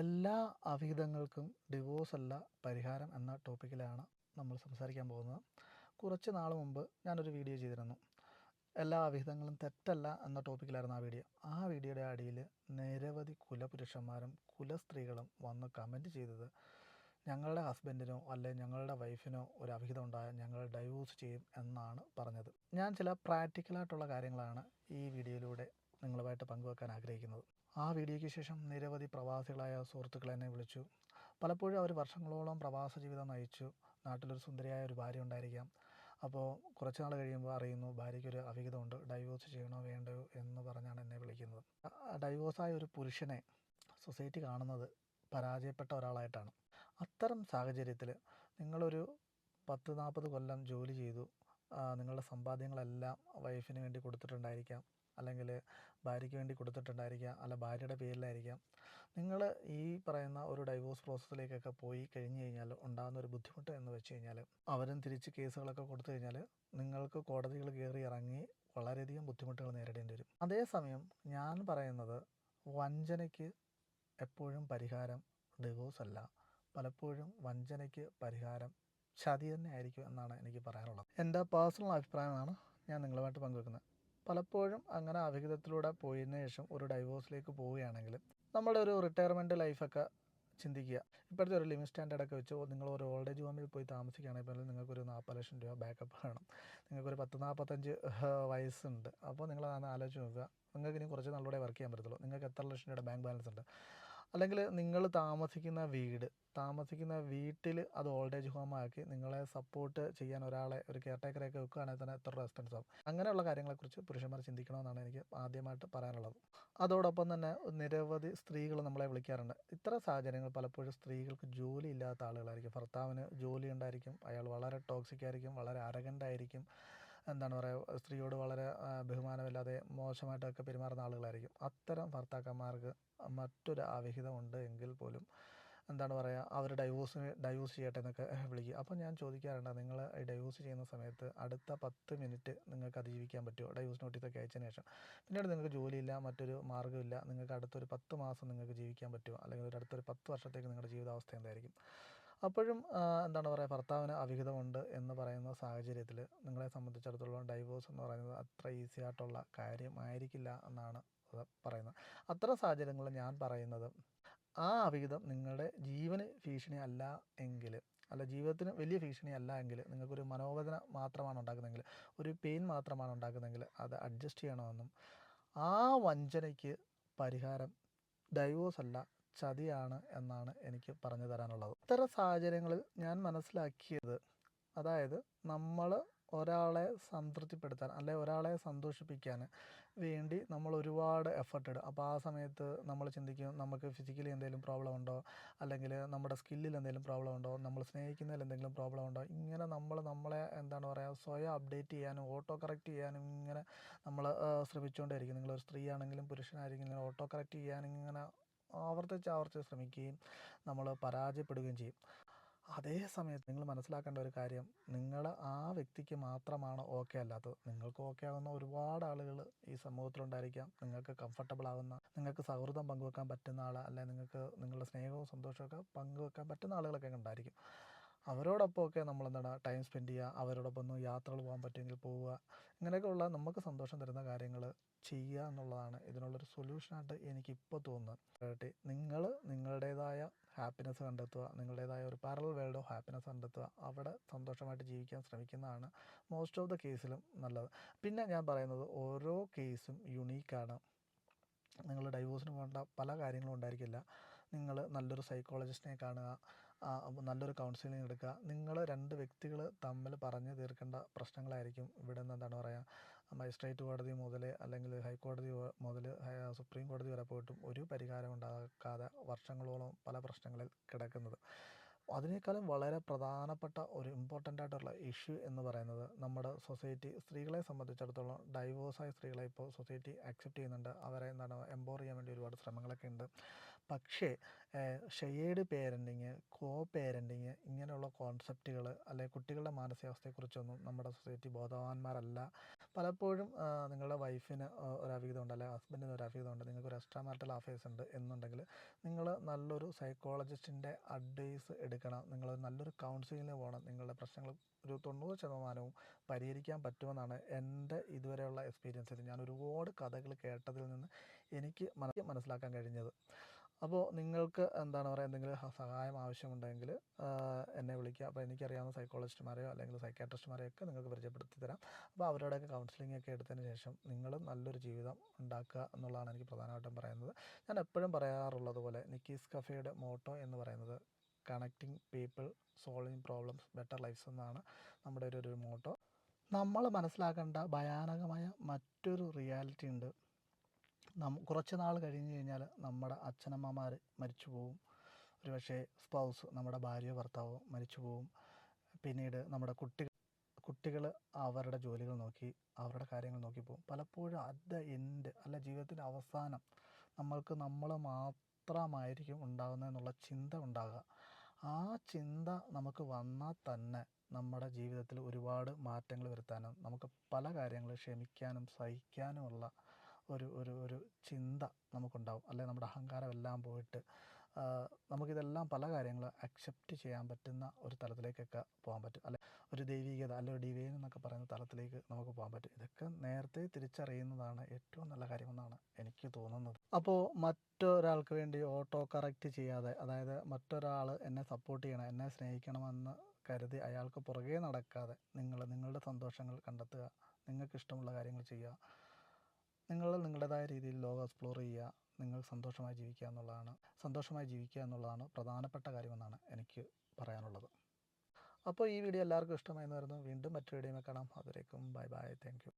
എല്ലാ അവിഹിതങ്ങൾക്കും ഡിവോഴ്സ് അല്ല പരിഹാരം എന്ന ടോപ്പിക്കിലാണ് നമ്മൾ സംസാരിക്കാൻ പോകുന്നത്. കുറച്ച് നാൾ മുമ്പ് ഞാനൊരു വീഡിയോ ചെയ്തിരുന്നു. എല്ലാ അവിഹിതങ്ങളും തെറ്റല്ല എന്ന ടോപ്പിക്കിലായിരുന്നു ആ വീഡിയോ ആ വീഡിയോയുടെ അടിയിൽ നിരവധി കുലപുരുഷന്മാരും കുലസ്ത്രീകളും വന്ന് കമന്റ് ചെയ്തത് ഞങ്ങളുടെ ഹസ്ബൻഡിനോ അല്ലെങ്കിൽ ഞങ്ങളുടെ വൈഫിനോ ഒരു അവിഹിതം ഉണ്ടായാൽ ഞങ്ങൾ ഡൈവോഴ്സ് ചെയ്യും എന്നാണ് പറഞ്ഞത്. ഞാൻ ചില പ്രാക്ടിക്കലായിട്ടുള്ള കാര്യങ്ങളാണ് ഈ വീഡിയോയിലൂടെ നിങ്ങളുമായിട്ട് പങ്കുവെക്കാൻ ആഗ്രഹിക്കുന്നത്. ആ വീഡിയോയ്ക്ക് ശേഷം നിരവധി പ്രവാസികളായ സുഹൃത്തുക്കൾ എന്നെ വിളിച്ചു. പലപ്പോഴും അവർ വർഷങ്ങളോളം പ്രവാസ ജീവിതം നയിച്ചു. നാട്ടിലൊരു സുന്ദരിയായ ഒരു ഭാര്യ ഉണ്ടായിരിക്കാം. അപ്പോൾ കുറച്ച് നാൾ കഴിയുമ്പോൾ അറിയുന്നു ഭാര്യയ്ക്കൊരു അവിഹിതമുണ്ട്. ഡൈവോഴ്സ് ചെയ്യണോ വേണ്ടയോ എന്ന് പറഞ്ഞാണ് എന്നെ വിളിക്കുന്നത്. ഡൈവോഴ്സായ ഒരു പുരുഷനെ സൊസൈറ്റി കാണുന്നത് പരാജയപ്പെട്ട ഒരാളായിട്ടാണ്. അത്തരം സാഹചര്യത്തിൽ നിങ്ങളൊരു പത്ത് നാൽപ്പത് കൊല്ലം ജോലി ചെയ്തു. നിങ്ങളുടെ സമ്പാദ്യങ്ങളെല്ലാം വൈഫിന് വേണ്ടി കൊടുത്തിട്ടുണ്ടായിരിക്കാം. അല്ലെങ്കിൽ ഭാര്യയ്ക്ക് വേണ്ടി കൊടുത്തിട്ടുണ്ടായിരിക്കാം. അല്ല ഭാര്യയുടെ പേരിലായിരിക്കാം. നിങ്ങൾ ഈ പറയുന്ന ഒരു ഡൈവോഴ്സ് പ്രോസസ്സിലേക്കൊക്കെ പോയി കഴിഞ്ഞ് കഴിഞ്ഞാൽ ഉണ്ടാകുന്ന ഒരു ബുദ്ധിമുട്ട് എന്ന് വെച്ച് കഴിഞ്ഞാൽ അവരും തിരിച്ച് കേസുകളൊക്കെ കൊടുത്തു കഴിഞ്ഞാൽ നിങ്ങൾക്ക് കോടതികൾ കയറി ഇറങ്ങി വളരെയധികം ബുദ്ധിമുട്ടുകൾ നേരിടേണ്ടി വരും. അതേസമയം ഞാൻ പറയുന്നത് വഞ്ചനയ്ക്ക് എപ്പോഴും പരിഹാരം ഡിവോഴ്സ് അല്ല. പലപ്പോഴും വഞ്ചനയ്ക്ക് പരിഹാരം ചതി തന്നെ ആയിരിക്കും എന്നാണ് എനിക്ക് പറയാനുള്ളത്. എന്റെ പേഴ്സണൽ അഭിപ്രായമാണ് ഞാൻ നിങ്ങളുമായിട്ട് പങ്കുവെക്കുന്നത്. പലപ്പോഴും അങ്ങനെ അവിഹിതത്തിലൂടെ പോയതിനു ശേഷം ഒരു ഡൈവോഴ്സിലേക്ക് പോവുകയാണെങ്കിൽ നമ്മുടെ ഒരു റിട്ടയർമെന്റ് ലൈഫൊക്കെ ചിന്തിക്കുക. ഇപ്പോഴത്തെ ഒരു ലിമിറ്റ് സ്റ്റാൻഡേർഡൊക്കെ വെച്ച് നിങ്ങൾ ഒരു ഓൾഡ് ഏജ് ഹോമിൽ പോയി താമസിക്കുകയാണെങ്കിൽ പോലും നിങ്ങൾക്കൊരു നാൽപ്പത് ലക്ഷം രൂപ ബാക്കപ്പ് വേണം. നിങ്ങൾക്കൊരു പത്ത് നാൽപ്പത്തഞ്ച് വയസ്സുണ്ട്. അപ്പോൾ നിങ്ങൾ അതൊന്ന് ആലോചിച്ച് നോക്കുക. നിങ്ങൾക്ക് ഇനി കുറച്ച് നല്ലോടെ വർക്ക് ചെയ്യാൻ പറ്റത്തുള്ളൂ. നിങ്ങൾക്ക് എത്ര ലക്ഷം രൂപയുടെ ബാങ്ക് ബാലൻസ് ഉണ്ട്? അല്ലെങ്കിൽ നിങ്ങൾ താമസിക്കുന്ന വീട് താമസിക്കുന്ന വീട്ടിൽ അത് ഓൾഡ് ഏജ് ഹോം ആക്കി നിങ്ങളെ സപ്പോർട്ട് ചെയ്യാൻ ഒരാളെ ഒരു കെയർ വെക്കുകയാണെങ്കിൽ തന്നെ എത്ര റെസ്പെൻസ് ആവും. അങ്ങനെയുള്ള കാര്യങ്ങളെക്കുറിച്ച് പുരുഷന്മാർ ചിന്തിക്കണമെന്നാണ് എനിക്ക് ആദ്യമായിട്ട് പറയാനുള്ളത്. അതോടൊപ്പം തന്നെ നിരവധി സ്ത്രീകൾ നമ്മളെ വിളിക്കാറുണ്ട്. ഇത്ര സാഹചര്യങ്ങൾ പലപ്പോഴും സ്ത്രീകൾക്ക് ജോലി ഇല്ലാത്ത ആളുകളായിരിക്കും. ഭർത്താവിന് ജോലി ഉണ്ടായിരിക്കും. അയാൾ വളരെ ടോക്സിക് ആയിരിക്കും. വളരെ അരകണ്ടായിരിക്കും എന്താണ് പറയുക? സ്ത്രീയോട് വളരെ ബഹുമാനമില്ലാതെ മോശമായിട്ടൊക്കെ പെരുമാറുന്ന ആളുകളായിരിക്കും. അത്തരം ഭർത്താക്കന്മാർക്ക് മറ്റൊരു അവിഹിതമുണ്ട് എങ്കിൽ പോലും എന്താണ് പറയുക അവർ ഡൈവോഴ്സിന് ഡൈവോഴ്സ് ചെയ്യട്ടെ എന്നൊക്കെ വിളിക്കുക. അപ്പോൾ ഞാൻ ചോദിക്കാറുണ്ട് നിങ്ങൾ ഈ ഡൈവോഴ്സ് ചെയ്യുന്ന സമയത്ത് അടുത്ത പത്ത് മിനിറ്റ് നിങ്ങൾക്ക് അതിജീവിക്കാൻ പറ്റുമോ? ഡൈവോഴ്സ് നോട്ടീസൊക്കെ അയച്ചതിന് ശേഷം. പിന്നീട് നിങ്ങൾക്ക് ജോലിയില്ല മറ്റൊരു മാർഗമില്ല നിങ്ങൾക്ക് അടുത്തൊരു പത്ത് മാസം നിങ്ങൾക്ക് ജീവിക്കാൻ പറ്റുമോ? അല്ലെങ്കിൽ ഒരു അടുത്തൊരു പത്ത് വർഷത്തേക്ക് നിങ്ങളുടെ ജീവിതാവസ്ഥ എന്തായിരിക്കും? അപ്പോഴും എന്താണ് പറയുക ഭർത്താവിന് അവിഹിതമുണ്ട് എന്ന് പറയുന്ന സാഹചര്യത്തിൽ നിങ്ങളെ സംബന്ധിച്ചിടത്തോളം ഡൈവോഴ്സ് എന്ന് പറയുന്നത് അത്ര ഈസി ആയിട്ടുള്ള കാര്യമായിരിക്കില്ല എന്നാണ് പറയുന്നത്. അത്തരം സാഹചര്യങ്ങളിൽ ഞാൻ പറയുന്നത് ആ അവിഹിതം നിങ്ങളുടെ ജീവന് ഭീഷണി അല്ല എങ്കിൽ അല്ല ജീവിതത്തിന് വലിയ ഭീഷണി അല്ല എങ്കിൽ നിങ്ങൾക്കൊരു മനോവേദന മാത്രമാണ് ഉണ്ടാക്കുന്നതെങ്കിൽ ഒരു പെയിൻ മാത്രമാണ് ഉണ്ടാക്കുന്നതെങ്കിൽ അത് അഡ്ജസ്റ്റ് ചെയ്യണമെന്നും ആ വഞ്ചനയ്ക്ക് പരിഹാരം ഡൈവോഴ്സ് അല്ല ചതിയാണ് എന്നാണ് എനിക്ക് പറഞ്ഞു തരാനുള്ളത്. ഇത്തരം സാഹചര്യങ്ങളിൽ ഞാൻ മനസ്സിലാക്കിയത് അതായത് നമ്മൾ ഒരാളെ സംതൃപ്തിപ്പെടുത്താൻ അല്ലെ ഒരാളെ സന്തോഷിപ്പിക്കാൻ വേണ്ടി നമ്മൾ ഒരുപാട് എഫർട്ട് ഇടും. അപ്പോൾ ആ സമയത്ത് നമ്മൾ ചിന്തിക്കും നമുക്ക് ഫിസിക്കലി എന്തെങ്കിലും പ്രോബ്ലം ഉണ്ടോ? അല്ലെങ്കിൽ നമ്മുടെ സ്കില്ലിൽ എന്തെങ്കിലും പ്രോബ്ലം ഉണ്ടോ? നമ്മൾ സ്നേഹിക്കുന്നതിൽ എന്തെങ്കിലും പ്രോബ്ലം ഉണ്ടോ? ഇങ്ങനെ നമ്മൾ നമ്മളെ എന്താണ് പറയുക സ്വയം അപ്ഡേറ്റ് ചെയ്യാനും ഓട്ടോ കറക്റ്റ് ചെയ്യാനും ഇങ്ങനെ നമ്മൾ ശ്രമിച്ചുകൊണ്ടേയിരിക്കും. നിങ്ങളൊരു സ്ത്രീ ആണെങ്കിലും പുരുഷനായിരിക്കും ഓട്ടോ കറക്റ്റ് ചെയ്യാൻ ഇങ്ങനെ ആവർത്തിച്ച് ആവർത്തിച്ച് ശ്രമിക്കുകയും നമ്മൾ പരാജയപ്പെടുകയും ചെയ്യും. അതേ സമയത്ത് നിങ്ങൾ മനസ്സിലാക്കേണ്ട ഒരു കാര്യം നിങ്ങൾ ആ വ്യക്തിക്ക് മാത്രമാണ് ഓക്കെ അല്ലാത്തത്. നിങ്ങൾക്ക് ഓക്കെ ആകുന്ന ഒരുപാട് ആളുകൾ ഈ സമൂഹത്തിലുണ്ടായിരിക്കാം. നിങ്ങൾക്ക് കംഫർട്ടബിൾ ആകുന്ന നിങ്ങൾക്ക് സൗഹൃദം പങ്കുവെക്കാൻ പറ്റുന്ന ആൾ അല്ലെങ്കിൽ നിങ്ങൾക്ക് നിങ്ങളുടെ സ്നേഹവും സന്തോഷമൊക്കെ പങ്കുവെക്കാൻ പറ്റുന്ന ആളുകളൊക്കെ ഉണ്ടായിരിക്കും. അവരോടൊപ്പമൊക്കെ നമ്മൾ എന്താണ് ടൈം സ്പെൻഡ് ചെയ്യുക അവരോടൊപ്പം ഒന്ന് യാത്രകൾ പോകാൻ പറ്റുമെങ്കിൽ പോവുക ഇങ്ങനെയൊക്കെയുള്ള നമുക്ക് സന്തോഷം തരുന്ന കാര്യങ്ങൾ ചെയ്യുക എന്നുള്ളതാണ് ഇതിനുള്ളൊരു സൊല്യൂഷനായിട്ട് എനിക്കിപ്പോൾ തോന്നുന്നത്. നിങ്ങൾ നിങ്ങളുടേതായ ഹാപ്പിനെസ് കണ്ടെത്തുക നിങ്ങളുടേതായ ഒരു പാരൽ വേൾഡ് ഓഫ് ഹാപ്പിനെസ് കണ്ടെത്തുക അവിടെ സന്തോഷമായിട്ട് ജീവിക്കാൻ ശ്രമിക്കുന്നതാണ് മോസ്റ്റ് ഓഫ് ദ കേസിലും നല്ലത്. പിന്നെ ഞാൻ പറയുന്നത് ഓരോ കേസും യുണീക്കാണ് നിങ്ങൾ ഡൈവോഴ്സിന് പോകേണ്ട പല കാര്യങ്ങളും ഉണ്ടായിരിക്കില്ല. നിങ്ങൾ നല്ലൊരു സൈക്കോളജിസ്റ്റിനെ കാണുക നല്ലൊരു കൗൺസിലിംഗ് എടുക്കുക. നിങ്ങൾ രണ്ട് വ്യക്തികൾ തമ്മിൽ പറഞ്ഞു തീർക്കേണ്ട പ്രശ്നങ്ങളായിരിക്കും ഇവിടെ നിന്ന് എന്താണ് പറയുക മജിസ്ട്രേറ്റ് കോടതി മുതൽ അല്ലെങ്കിൽ ഹൈക്കോടതി മുതൽ സുപ്രീം കോടതി വരെ പോയിട്ടും ഒരു പരിഹാരം ഉണ്ടാക്കാതെ വർഷങ്ങളോളം പല പ്രശ്നങ്ങളിൽ കിടക്കുന്നത്. അതിനേക്കാളും വളരെ പ്രധാനപ്പെട്ട ഒരു ഇമ്പോർട്ടന്റ് ആയിട്ടുള്ള ഇഷ്യൂ എന്ന് പറയുന്നത് നമ്മുടെ സൊസൈറ്റി സ്ത്രീകളെ സംബന്ധിച്ചിടത്തോളം ഡൈവേഴ്സായ സ്ത്രീകളെ ഇപ്പോൾ സൊസൈറ്റി അക്സെപ്റ്റ് ചെയ്യുന്നുണ്ട്. അവരെ എന്താണ് എംപവർ ചെയ്യാൻ വേണ്ടി ഒരുപാട് ശ്രമങ്ങളൊക്കെ ഉണ്ട്. പക്ഷേ ഷെയ്ഡ് പേരന്റിങ് കോ പേരന്റിങ് ഇങ്ങനെയുള്ള കോൺസെപ്റ്റുകൾ അല്ലെങ്കിൽ കുട്ടികളുടെ മാനസികാവസ്ഥയെക്കുറിച്ചൊന്നും നമ്മുടെ സൊസൈറ്റി ബോധവാന്മാരല്ല. പലപ്പോഴും നിങ്ങളുടെ വൈഫിന് ഒരു അവിഹിതമുണ്ട് അല്ലെങ്കിൽ ഹസ്ബൻഡിന് ഒരു അവിഹിതമുണ്ട് നിങ്ങൾക്ക് ഒരു എക്സ്ട്രാ മാരിറ്റൽ അഫയേഴ്സ് ഉണ്ട് എന്നുണ്ടെങ്കിൽ നിങ്ങൾ നല്ലൊരു സൈക്കോളജിസ്റ്റിന്റെ അഡ്വൈസ് എടുക്കണം. നിങ്ങൾ നല്ലൊരു കൗൺസിലിങ്ങിന് പോകണം. നിങ്ങളുടെ പ്രശ്നങ്ങൾ ഒരു തൊണ്ണൂറ് ശതമാനവും പരിഹരിക്കാൻ പറ്റുമെന്നാണ് എന്റെ ഇതുവരെയുള്ള എക്സ്പീരിയൻസിൽ ഞാൻ ഒരുപാട് കഥകൾ കേട്ടതിൽ നിന്ന് എനിക്ക് മനസ്സിലാക്കാൻ കഴിഞ്ഞത്. അപ്പോൾ നിങ്ങൾക്ക് എന്താണ് പറയുക എന്തെങ്കിലും സഹായം ആവശ്യമുണ്ടെങ്കിൽ എന്നെ വിളിക്കുക. അപ്പോൾ എനിക്കറിയാവുന്ന സൈക്കോളജിസ്റ്റുമാരെയോ അല്ലെങ്കിൽ സൈക്കാട്രിസ്റ്റുമാരെയോ ഒക്കെ നിങ്ങൾക്ക് പരിചയപ്പെടുത്തി തരാം. അപ്പോൾ അവരോടൊക്കെ കൗൺസിലിംഗ് ഒക്കെ എടുത്തതിന് ശേഷം നിങ്ങളും നല്ലൊരു ജീവിതം ഉണ്ടാക്കുക എന്നുള്ളതാണ് എനിക്ക് പ്രധാനമായിട്ടും പറയുന്നത്. ഞാൻ എപ്പോഴും പറയാറുള്ളത് പോലെ നിക്കീസ് കഫേയുടെ മോട്ടോ എന്ന് പറയുന്നത് connecting people solving problems better lifes എന്നാണ് നമ്മുടെ ഒരു ഒരു മോട്ടോ. നമ്മൾ മനസ്സിലാക്കേണ്ട ഭയാനകമായ മറ്റൊരു റിയാലിറ്റി ഉണ്ട്. നം കുറച്ച് നാൾ കഴിഞ്ഞ് കഴിഞ്ഞാൽ നമ്മുടെ അച്ഛനമ്മമാർ മരിച്ചു പോവും. ഒരുപക്ഷെ സ്പൗസ് നമ്മുടെ ഭാര്യയോ ഭർത്താവോ മരിച്ചു പോവും. പിന്നീട് നമ്മുടെ കുട്ടികൾ കുട്ടികൾ അവരുടെ ജോലികൾ നോക്കി അവരുടെ കാര്യങ്ങൾ നോക്കി പോകും പലപ്പോഴും ദ എൻഡ് അല്ല ജീവിതത്തിന്റെ അവസാനം നമ്മൾക്ക് നമ്മൾ മാത്രമായിരിക്കും ഉണ്ടാകുന്നതെന്നുള്ള ചിന്ത ഉണ്ടാകുക ആ ചിന്ത നമുക്ക് വന്നാൽ തന്നെ നമ്മുടെ ജീവിതത്തിൽ ഒരുപാട് മാറ്റങ്ങൾ വരുത്താനും നമുക്ക് പല കാര്യങ്ങൾ ക്ഷമിക്കാനും സഹിക്കാനുമുള്ള ഒരു ഒരു ഒരു ചിന്ത നമുക്കുണ്ടാവും. അല്ലെങ്കിൽ നമ്മുടെ അഹങ്കാരം എല്ലാം പോയിട്ട് നമുക്കിതെല്ലാം പല കാര്യങ്ങൾ അക്സെപ്റ്റ് ചെയ്യാൻ പറ്റുന്ന ഒരു തലത്തിലേക്കൊക്കെ പോകാൻ പറ്റും. അല്ലെ ഒരു ദൈവികത അല്ലെ ഒരു ഡിവൈൻ എന്നൊക്കെ പറയുന്ന തലത്തിലേക്ക് നമുക്ക് പോകാൻ പറ്റും. ഇതൊക്കെ നേരത്തെ തിരിച്ചറിയുന്നതാണ് ഏറ്റവും നല്ല കാര്യമെന്നാണ് എനിക്ക് തോന്നുന്നത്. അപ്പോൾ മറ്റൊരാൾക്ക് വേണ്ടി ഓട്ടോ കറക്റ്റ് ചെയ്യാതെ അതായത് മറ്റൊരാൾ എന്നെ സപ്പോർട്ട് ചെയ്യണം എന്നെ സ്നേഹിക്കണമെന്ന് കരുതി അയാൾക്ക് പുറകെ നടക്കാതെ നിങ്ങൾ നിങ്ങളുടെ സന്തോഷങ്ങൾ കണ്ടെത്തുക നിങ്ങൾക്ക് ഇഷ്ടമുള്ള കാര്യങ്ങൾ ചെയ്യുക നിങ്ങൾ നിങ്ങളുടേതായ രീതിയിൽ ലോകം എക്സ്പ്ലോർ ചെയ്യുക നിങ്ങൾ സന്തോഷമായി ജീവിക്കുക എന്നുള്ളതാണ്. സന്തോഷമായി ജീവിക്കുക എന്നുള്ളതാണ് പ്രധാനപ്പെട്ട കാര്യമെന്നാണ് എനിക്ക് പറയാനുള്ളത്. അപ്പോൾ ഈ വീഡിയോ എല്ലാവർക്കും ഇഷ്ടമായി എന്ന് വരുന്നു വീണ്ടും മറ്റൊരു വീഡിയോയിൽ കാണാം. അതുവരേക്കും ബൈ ബൈ താങ്ക്